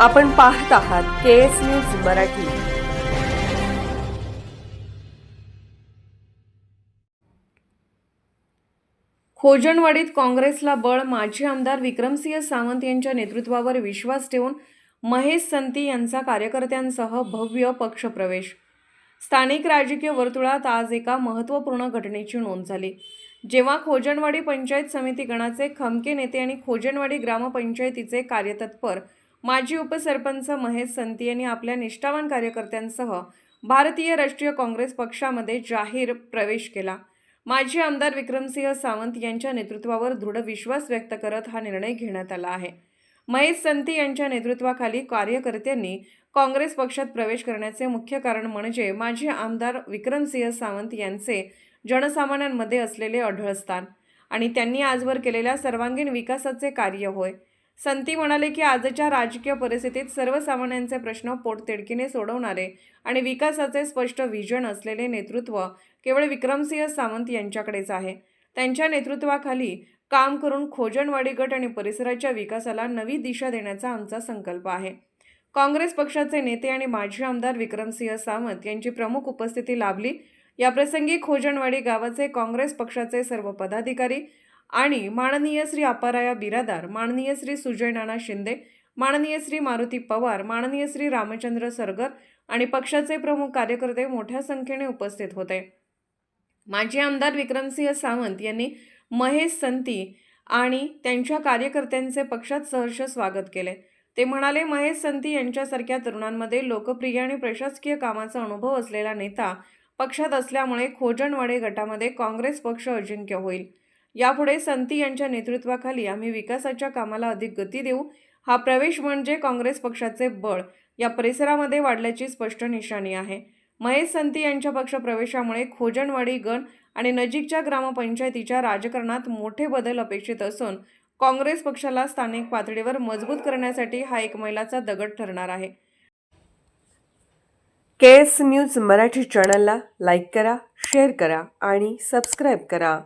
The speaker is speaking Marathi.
आपण पाहत आहात के एस न्यूज मराठी. खोजणवाडीत काँग्रेसला बळ माजी आमदार विक्रमसिंह सावंत यांच्या नेतृत्वावर विश्वास ठेवून महेश संती यांचा कार्यकर्त्यांसह भव्य पक्षप्रवेश. स्थानिक राजकीय वर्तुळात आज एका महत्त्वपूर्ण घटनेची नोंद झाली. जेव्हा खोजणवाडी पंचायत समिती गणाचे खमके नेते आणि खोजणवाडी ग्रामपंचायतीचे कार्यतत्पर माजी उपसरपंच महेश संती यांनी आपल्या निष्ठावान कार्यकर्त्यांसह भारतीय राष्ट्रीय काँग्रेस पक्षामध्ये जाहीर प्रवेश केला. माजी आमदार विक्रमसिंह सावंत यांच्या नेतृत्वावर दृढ विश्वास व्यक्त करत हा निर्णय घेण्यात आला आहे. महेश संती यांच्या नेतृत्वाखाली कार्यकर्त्यांनी काँग्रेस पक्षात प्रवेश करण्याचे मुख्य कारण म्हणजे माजी आमदार विक्रमसिंह सावंत यांचे जनसामान्यांमध्ये असलेले अढळस्थान आणि त्यांनी आजवर केलेल्या सर्वांगीण विकासाचे कार्य होय. संती म्हणाले की आजच्या राजकीय परिस्थितीत सर्वसामान्यांचे प्रश्न पोटतिडकीने सोडवणारे आणि विकासाचे स्पष्ट व्हिजन असलेले नेतृत्व केवळ विक्रमसिंह सावंत यांच्याकडेच आहे. त्यांच्या नेतृत्वाखाली काम करून खोजणवाडी गट आणि परिसराच्या विकासाला नवी दिशा देण्याचा आमचा संकल्प आहे. काँग्रेस पक्षाचे नेते आणि माजी आमदार विक्रमसिंह सावंत यांची प्रमुख उपस्थिती लाभली. याप्रसंगी खोजणवाडी गावाचे काँग्रेस पक्षाचे सर्व पदाधिकारी आणि माननीय श्री अपाराया बिरादार माननीय श्री सुजय नाना शिंदे माननीय श्री मारुती पवार माननीय श्री रामचंद्र सरगर आणि पक्षाचे प्रमुख कार्यकर्ते मोठ्या संख्येने उपस्थित होते. माजी आमदार विक्रमसिंह सावंत यांनी महेश संती आणि त्यांच्या कार्यकर्त्यांचे पक्षात सहर्ष स्वागत केले. ते म्हणाले महेश संती यांच्यासारख्या तरुणांमध्ये लोकप्रिय आणि प्रशासकीय कामाचा अनुभव असलेला नेता पक्षात असल्यामुळे खोजणवाडे गटामध्ये काँग्रेस पक्ष अजिंक्य होईल. यापुढे संती यांच्या नेतृत्वाखाली आम्ही विकासाच्या कामाला अधिक गती देऊ. हा प्रवेश म्हणजे काँग्रेस पक्षाचे बळ. या परिसरामध्ये वाढल्याची स्पष्ट निशाणी आहे. महेश संती यांच्या पक्षप्रवेशामुळे खोजणवाडी गण आणि नजीकच्या ग्रामपंचायतीच्या राजकारणात मोठे बदल अपेक्षित असून काँग्रेस पक्षाला स्थानिक पातळीवर मजबूत करण्यासाठी हा एक मैलाचा दगड ठरणार आहे. के एस न्यूज मराठी चॅनलला लाईक करा शेअर करा आणि सबस्क्राईब करा.